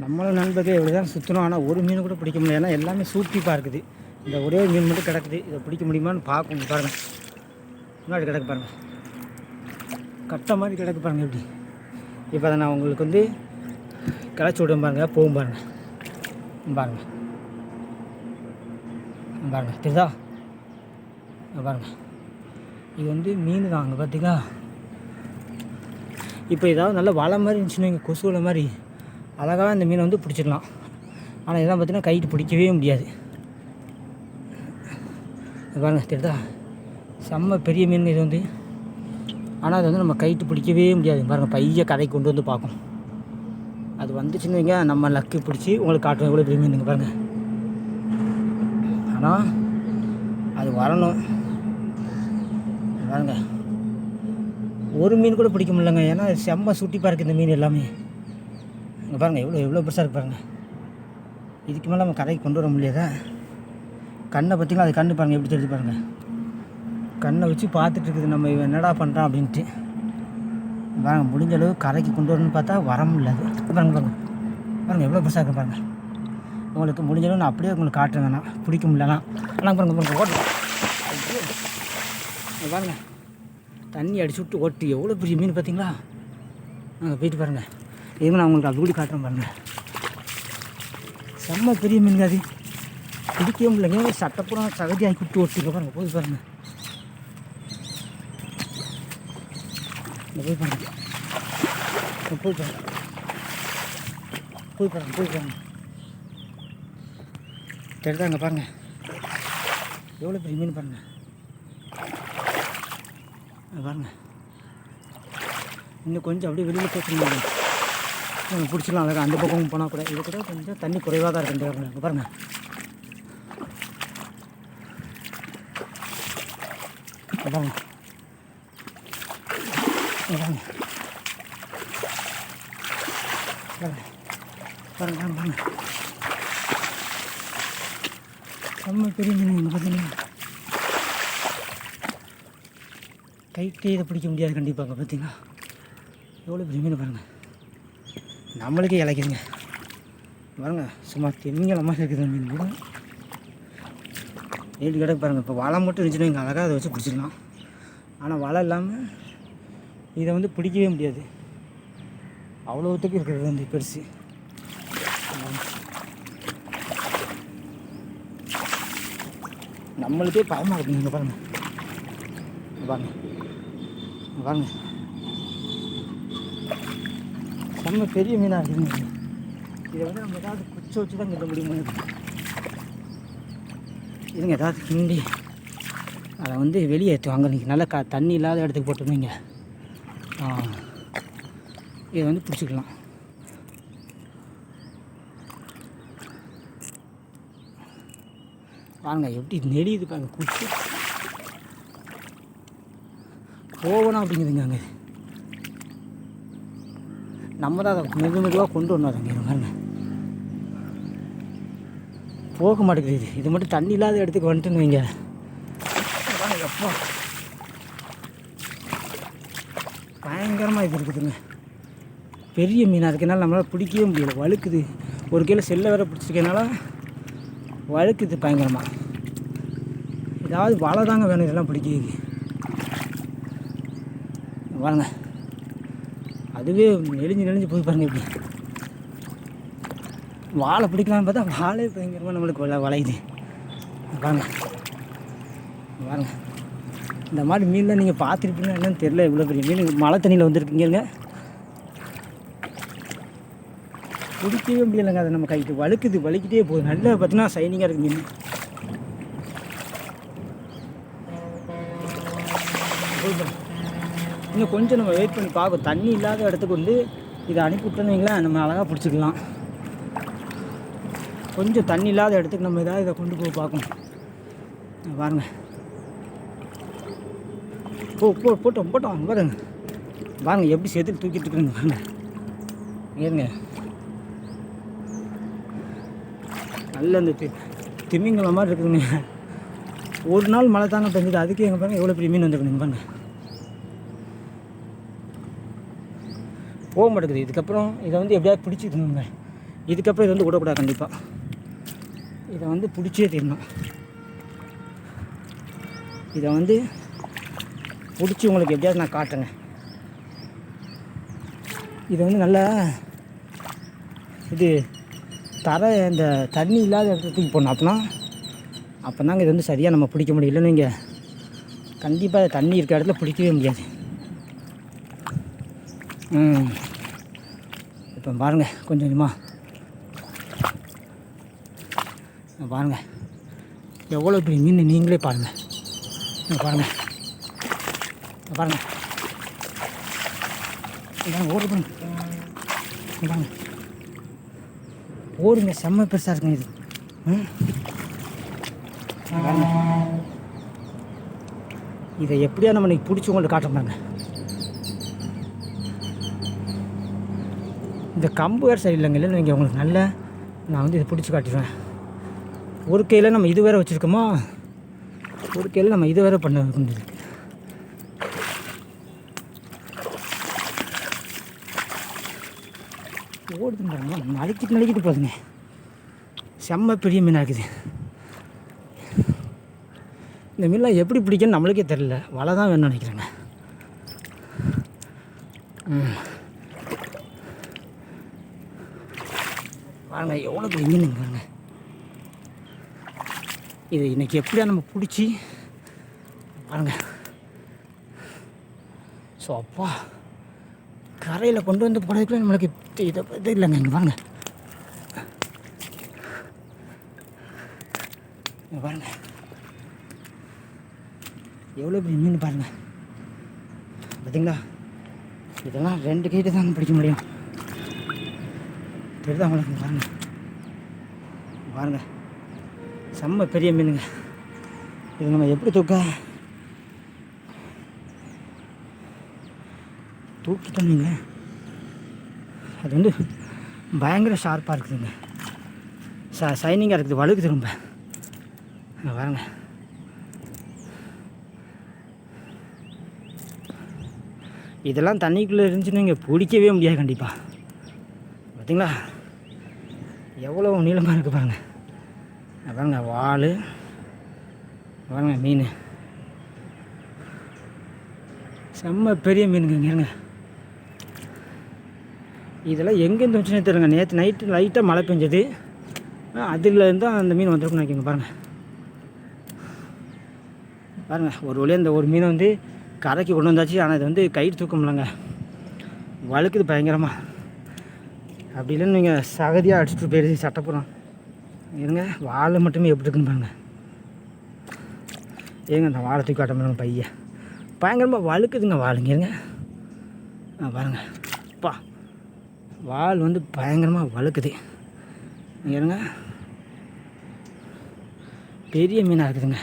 நம்மளும் நண்பர்கள் இப்படி தான் சுற்றணும் ஆனால் ஒரு மீன் கூட பிடிக்க முடியல. ஏன்னா எல்லாமே சூப்பிப்பாக இருக்குது இந்த ஒரே மீன் மட்டும் கிடக்குது. இதை பிடிக்க முடியுமான்னு பார்க்கணும் பாருங்கள் முன்னாடி கிடக்கு பாருங்கள் கட்ட மாதிரி கிடக்கு பாருங்கள் எப்படி. இப்போ அதை நான் உங்களுக்கு வந்து கிளச்சி விடும் பாருங்கள் போகும் பாருங்கள் பாருங்கள் பாருங்கள் தெரியுதா? பாருங்கள் பாருங்க. இது வந்து மீன் தான் அங்கே பார்த்தீங்களா இப்போ ஏதாவது நல்ல வலை மாதிரி இருந்துச்சுன்னு இங்கே கொசு மாதிரி. அழகாக இந்த மீனை வந்து பிடிச்சிடலாம். ஆனால் இதெல்லாம் பார்த்தீங்கன்னா கைட்டு பிடிக்கவே முடியாது. பாருங்கள் பாருங்க தெரியுதா? செம்ம பெரிய மீன் இது வந்து. ஆனால் அது வந்து நம்ம கைட்டு பிடிக்கவே முடியாது. பாருங்கள் பைய கடைக்கு கொண்டு வந்து பார்க்கும். அது வந்துச்சுன்னு வைங்க நம்ம லக்கு பிடிச்சி உங்களுக்கு காட்டுவோம் எவ்வளோ பெரிய மீனுங்க பாருங்கள் ஆனால் அது வரணும். பாருங்க. ஒரு மீன் கூட பிடிக்க முடியலங்க. ஏன்னா செம்ம சுட்டிப்பாக இருக்குது இந்த மீன் எல்லாமே. இங்கே பாருங்கள் எவ்வளோ எவ்வளோ பெருசாக இருக்கு பாருங்கள் இதுக்கு மேலே நம்ம கடைக்கு கொண்டு வர முடியாதா? கண்ணை பார்த்திங்கன்னா அது கண்ணு பாருங்கள் எப்படி தெரியுது பாருங்கள் கண்ணை வச்சு பார்த்துட்டு இருக்குது நம்ம இவன் என்னடா பண்ணுறான் அப்படின்ட்டு. பாருங்கள் முடிஞ்ச அளவு கரைக்கு கொண்டு வரணும்னு பார்த்தா வர முடியாது பாருங்கள் பாருங்கள் பாருங்கள் எவ்வளோ பெருசாக இருக்கு பாருங்கள் உங்களுக்கு முடிஞ்ச அளவு நான் அப்படியே உங்களுக்கு காட்டுறேன் வேணாம் பிடிக்க முடியலனா ஆனால் பாருங்கள் பாருங்கள் ஓட்டலாம் பாருங்கள் தண்ணி அடிச்சு விட்டு ஓட்டு. எவ்வளோ பெரிய மீன் பார்த்தீங்களா? அங்கே போயிட்டு பாருங்கள் இதுவும் நான் உங்களுக்கு அப்படி காட்டுறேன் பாருங்கள் செம்ம பெரிய மீன் அது. பிடிக்கவே முடியலங்க சட்டப்புறம் சகதி ஆக்கி விட்டு ஓட்டிக்க பாருங்க போய் பாருங்கள் போய் பாருங்க. போய் பாருங்க. போய் பாருங்க போய் பாருங்க. தெரிதாங்க பாருங்க. எவ்வளோ பெரிய மீன் பாருங்க. பாருங்கள் பாருங்க. இன்னும் கொஞ்சம் அப்படியே வெளியில் போச்சுருங்க கொஞ்சம் பிடிச்சிடலாம் அழகாக அந்த பக்கமும் போனால் கூட. இது கூட கொஞ்சம் தண்ணி குறைவாக தான் இருக்குது இந்த பாருங்கள் இங்க பாருங்க. பாருங்க. பாருங்க. பெரிய மீன் பார்த்தீங்கன்னா கைட்டே இதை பிடிக்க முடியாது கண்டிப்பாக பார்த்தீங்கன்னா எவ்வளோ பெரிய மீன் பாருங்கள் நம்மளுக்கே இலைக்குதுங்க. பாருங்க சும்மா திமிங்கல மாதிரி இருக்குது மீன் கூட நீட்டு கிடக்கு பாருங்கள் இப்போ வலை மட்டும் இருந்துச்சுன்னா இங்கே அழகாக அதை வச்சு பிடிச்சிடலாம். ஆனால் வலை இல்லாமல் இதை வந்து பிடிக்கவே முடியாது. அவ்வளோத்துக்கு இருக்கிறது வந்து பெருசு. நம்மளுக்கே பயமாக இருக்குது நீங்கள் பாருங்கள் இங்க பாருங்க. செம்ம பெரிய மீனாக இருக்குங்க இதை வந்து நம்ம ஏதாவது குச்சி வச்சு தான் கிட்ட முடியுமா இதுங்க ஏதாவது கிண்டி. அதை வந்து வெளியே ஏற்றுவாங்க நீங்கள் நல்லா கா தண்ணி இல்லாத இடத்துக்கு போட்டுருந்தீங்க ஆ. இதை வந்து பிடிச்சிக்கலாம். பாருங்க எப்படி நெடியுது பாருங்க குச்சி. போகணும் அப்படிங்குதுங்க அங்கே. நம்ம தான் அதை மெது மெதுவாக கொண்டு வரணும் அதை பாருங்க. போக மாட்டேங்குது இது. இது மட்டும் தண்ணி இல்லாத இடத்துக்கு வந்துட்டுன்னு வைங்க. பாருங்க, பயங்கரமாக இது இருக்குதுங்க. பெரிய மீனாக இருக்கனால நம்மளால் பிடிக்கவே முடியல. வழுக்குது. ஒரு கையில் செல்லை வேற பிடிச்சிருக்கனால வழுக்குது பயங்கரமாக ஏதாவது வலை தாங்க வேணும் இதெல்லாம் பிடிக்கிறது வாங்க அதுவே நெளிஞ்சு நெளிஞ்சு போய் பாருங்க இப்படி. வாழை பிடிக்கலாம்னு பார்த்தா வாழை பயங்கரமாக நம்மளுக்கு வள வளையுது. பாருங்க. பாருங்க. இந்த மாதிரி மீன்லாம் நீங்கள் பார்த்துருப்பீங்கன்னா என்னன்னு தெரியல இவ்வளோ பெரிய மீன். மழை தண்ணியில் வந்துருக்கீங்க பிடிக்கவே முடியலைங்க அதை நம்ம கைக்கு வழுக்குது வலிக்கிட்டே போகுது. நல்லா பார்த்தீங்கன்னா சைனிங்காக இருக்குது மீன். இன்னும் கொஞ்சம் நம்ம வெயிட் பண்ணி பார்க்கும் தண்ணி இல்லாத இடத்துக்கு வந்து இதை அனுப்பி விட்டோன்னு நம்ம அழகாக பிடிச்சிக்கலாம். கொஞ்சம் தண்ணி இல்லாத இடத்துக்கு நம்ம எதாவது இதை கொண்டு போய் பார்க்கணும். பாருங்கள் போ போ போட்டோம் போட்டோம். பாருங்க. பாருங்க எப்படி சேர்த்து தூக்கிட்டு இருக்குங்க பாருங்க. ஏறுங்க நல்ல அந்த தி திமிங்கலம் மாதிரி இருக்குதுங்க. ஒரு நாள் மழை தாங்க பெஞ்சது. அதுக்கே எங்கள் பாருங்கள் எவ்வளோ பெரிய மீன் வந்துருக்குங்க பாருங்க. போக மாட்டேங்குது இதுக்கப்புறம் இதை வந்து எப்படியாவது பிடிச்சிக்கணுங்க இதுக்கப்புறம் இதை வந்து விடக்கூடாது கண்டிப்பாக இதை வந்து பிடிச்சே தீரணும் இதை வந்து பிடிச்சி உங்களுக்கு எப்படியாவது நான் காட்டுறேங்க. இதை வந்து நல்லா இது தர இந்த தண்ணி இல்லாத இடத்துக்கு போடணும். அப்படின்னா அப்போ தாங்க இது வந்து சரியாக நம்ம பிடிக்க முடியும். இல்லைன்னு இங்கே கண்டிப்பாக தண்ணி இருக்கிற இடத்துல பிடிக்கவே முடியாது. இப்போ பாருங்கள் கொஞ்சம் கொஞ்சமாக பாருங்கள் எவ்வளோ பெரிய மீன் நீங்களே பாருங்கள் பாருங்கள் பாருங்க. பாருங்கள் ஓடு பாருங்க பாருங்க. ஓடுங்க செம்ம பெருசாக இருக்குங்க இது. ம். பாருங்க. இதை எப்படியா நம்ம இன்னைக்கு பிடிச்சி காட்ட காட்டுறோம் இந்த கம்பு வேறு சரியில்லைங்க இல்லை நீங்கள் உங்களுக்கு நல்ல நான் வந்து இதை பிடிச்சி காட்டிடுவேன் ஒரு கையில் நம்ம இது வேற வச்சுருக்கோமா? ஒரு கையில் நம்ம இது வேற பண்ண கொண்டு ஓடுது பாருங்க நறுக்கிட்டு நறுக்கிட்டு போகுதுங்க. செம்ம பெரிய மீனாக இருக்குது. இந்த மீன்லாம் எப்படி பிடிக்குன்னு நம்மளுக்கே தெரில வலை தான் வேணும்னு நினைக்கிறேங்க. ம். பாருங்க எவ்வளோ பெரிய மீன் பாருங்க. இது இன்னைக்கு எப்படியா நம்ம பிடிச்சி பாருங்க. ஸோ அப்பா கரையில் கொண்டு வந்து போடுறதுக்குள்ள நம்மளுக்கு இதை இது இல்லைங்க இங்கே பாருங்க. இங்கே பாருங்க. எவ்வளோ பெரிய மீன் பாருங்க. பார்த்தீங்களா இதெல்லாம் ரெண்டு கைட்டு தாங்க பிடிக்க முடியும். தெரியுதா உங்களுக்கு? பாருங்கள் பாருங்க செம்ம பெரிய மீனுங்க. இது நம்ம எப்படி தூக்க? தூக்கிட்டோம் அது வந்து பயங்கர ஷார்ப்பாக இருக்குதுங்க. ச சைனிங்காக இருக்குது. வலுக்கு திரும்ப இங்க பாருங்க இதெல்லாம் தண்ணிக்குள்ளே இருந்துச்சுன்னு இங்கே பிடிக்கவே முடியாது கண்டிப்பாக பார்த்தீங்களா? எவ்வளோ நீளமாக இருக்குது பாருங்க. பாருங்க வால். பாருங்க மீன். செம்ம பெரிய மீனுங்க இங்க இருங்க. இதெல்லாம் எங்கேருந்து வந்துச்சுன்னே தெரியலங்க. நேற்று நைட்டு லைட்டாக மழை பெஞ்சது. அதுலேருந்து தான் அந்த மீன் வந்திருக்குன்னு நினைக்கிங்க பாருங்கள் பாருங்கள் ஒரு வழியாக இந்த ஒரு மீனை வந்து கரைக்கு கொண்டு வந்தாச்சு. ஆனால் இது வந்து கயிறு தூக்க முடியலங்க வழுக்குது பயங்கரமாக அப்படி இல்லைன்னு நீங்கள் சகதியாக அடிச்சுட்டு போயிடுது சட்டப்புறம். இருங்க வாழை மட்டுமே எப்படி இருக்குன்னு பாருங்க. ஏங்க அந்த வாழை தூக்கி காட்ட முடியல பையன் பயங்கரமாக வழுக்குதுங்க வாழுங்க இருங்க. ஆ பாருங்க. அப்பா வால் வந்து பயங்கரமாக வழுக்குது. இருங்க. பெரிய மீனாக இருக்குதுங்க.